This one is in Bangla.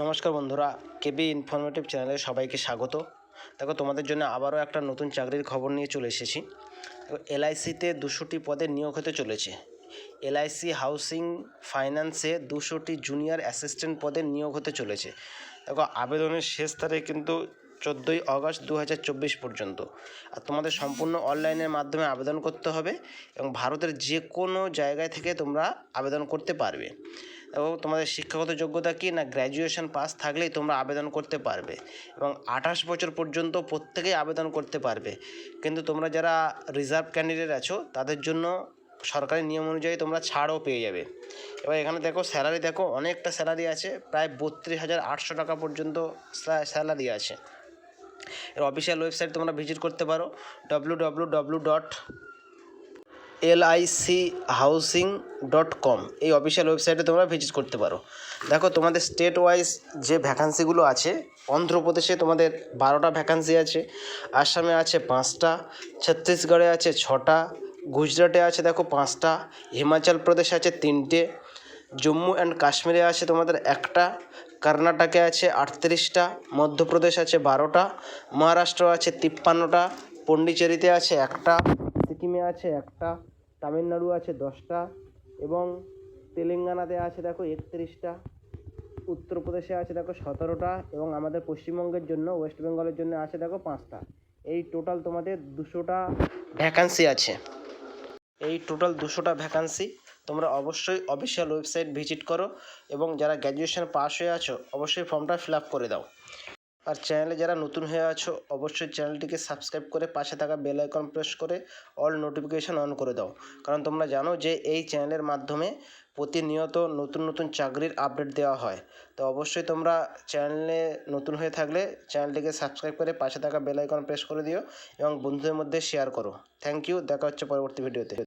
নমস্কার বন্ধুরা, কেবি ইনফরমেটিভ চ্যানেলে সবাইকে স্বাগত। দেখো, তোমাদের জন্য আবারও একটা নতুন চাকরির খবর নিয়ে চলে এসেছি। এলআইসিতে দুশোটি পদে নিয়োগ হতে চলেছে। এলআইসি হাউসিং ফাইন্যান্সে দুশোটি জুনিয়র অ্যাসিস্ট্যান্ট পদে নিয়োগ হতে চলেছে। দেখো, আবেদনের শেষ তারিখ কিন্তু চোদ্দোই অগস্ট দু হাজার চব্বিশ পর্যন্ত। আর তোমাদের সম্পূর্ণ অনলাইনের মাধ্যমে আবেদন করতে হবে এবং ভারতের যে কোনো জায়গায় থেকে তোমরা আবেদন করতে পারবে। এবং তোমাদের শিক্ষাগত যোগ্যতা কি? না গ্র্যাজুয়েশন পাস থাকলেই তোমরা আবেদন করতে পারবে। এবং আঠাশ বছর পর্যন্ত প্রত্যেকেই আবেদন করতে পারবে। কিন্তু তোমরা যারা রিজার্ভ ক্যান্ডিডেট আছো, তাদের জন্য সরকারি নিয়ম অনুযায়ী তোমরা ছাড়ও পেয়ে যাবে। এবার এখানে দেখো স্যালারি দেখো অনেকটা স্যালারি আছে। প্রায় বত্রিশ হাজার আটশো টাকা পর্যন্ত স্যালারি আছে। এর অফিসিয়াল ওয়েবসাইট তোমরা ভিজিট করতে পারো। W W W dot LIC housing dot com. এই অফিসিয়াল ওয়েবসাইটে তোমরা ভিজিট করতে পারো। দেখো, তোমাদের স্টেট ওয়াইজ যে ভ্যাকান্সিগুলো আছে, অন্ধ্রপ্রদেশে তোমাদের বারোটা ভ্যাকান্সি আছে, আসামে আছে পাঁচটা, ছত্তিশগড়ে আছে ছটা, গুজরাটে আছে দেখো পাঁচটা, হিমাচল প্রদেশে আছে তিনটে, জম্মু অ্যান্ড কাশ্মীরে আছে তোমাদের একটা, কর্ণাটকে আছে আটত্রিশটা, মধ্যপ্রদেশ আছে বারোটা, মহারাষ্ট্র আছে তিপ্পান্নটা, পন্ডিচেরিতে আছে একটা, সিকিমে আছে একটা তামিলনাড়ু আছে দশটা এবং তেলেঙ্গানাতে আছে দেখো একত্রিশটা, উত্তরপ্রদেশে আছে দেখো সতেরোটা এবং আমাদের পশ্চিমবঙ্গের জন্য, ওয়েস্ট বেঙ্গলের জন্য আছে দেখো পাঁচটা। এই টোটাল তোমাদের দুশোটা ভ্যাকান্সি আছে। এই টোটাল দুশোটা ভ্যাকান্সি তোমরা অবশ্যই অফিসিয়াল ওয়েবসাইট ভিজিট করো এবং যারা গ্র্যাজুয়েশন পাস হয়ে আছো, অবশ্যই ফর্মটা ফিল আপ করে দাও। আর চ্যানেলে যারা নতুন হয়ে আছো, অবশ্যই চ্যানেলটিকে সাবস্ক্রাইব করে পাশে থাকা বেল আইকন প্রেস করে অল নোটিফিকেশান অন করে দাও। কারণ তোমরা জানো যে এই চ্যানেলের মাধ্যমে প্রতিনিয়ত নতুন নতুন চাকরির আপডেট দেওয়া হয়। তো অবশ্যই তোমরা চ্যানেলে নতুন হয়ে থাকলে চ্যানেলটিকে সাবস্ক্রাইব করে পাশে থাকা বেল আইকন প্রেস করে দিও এবং বন্ধুদের মধ্যে শেয়ার করো। থ্যাংক ইউ দেখা হচ্ছে পরবর্তী ভিডিওতে।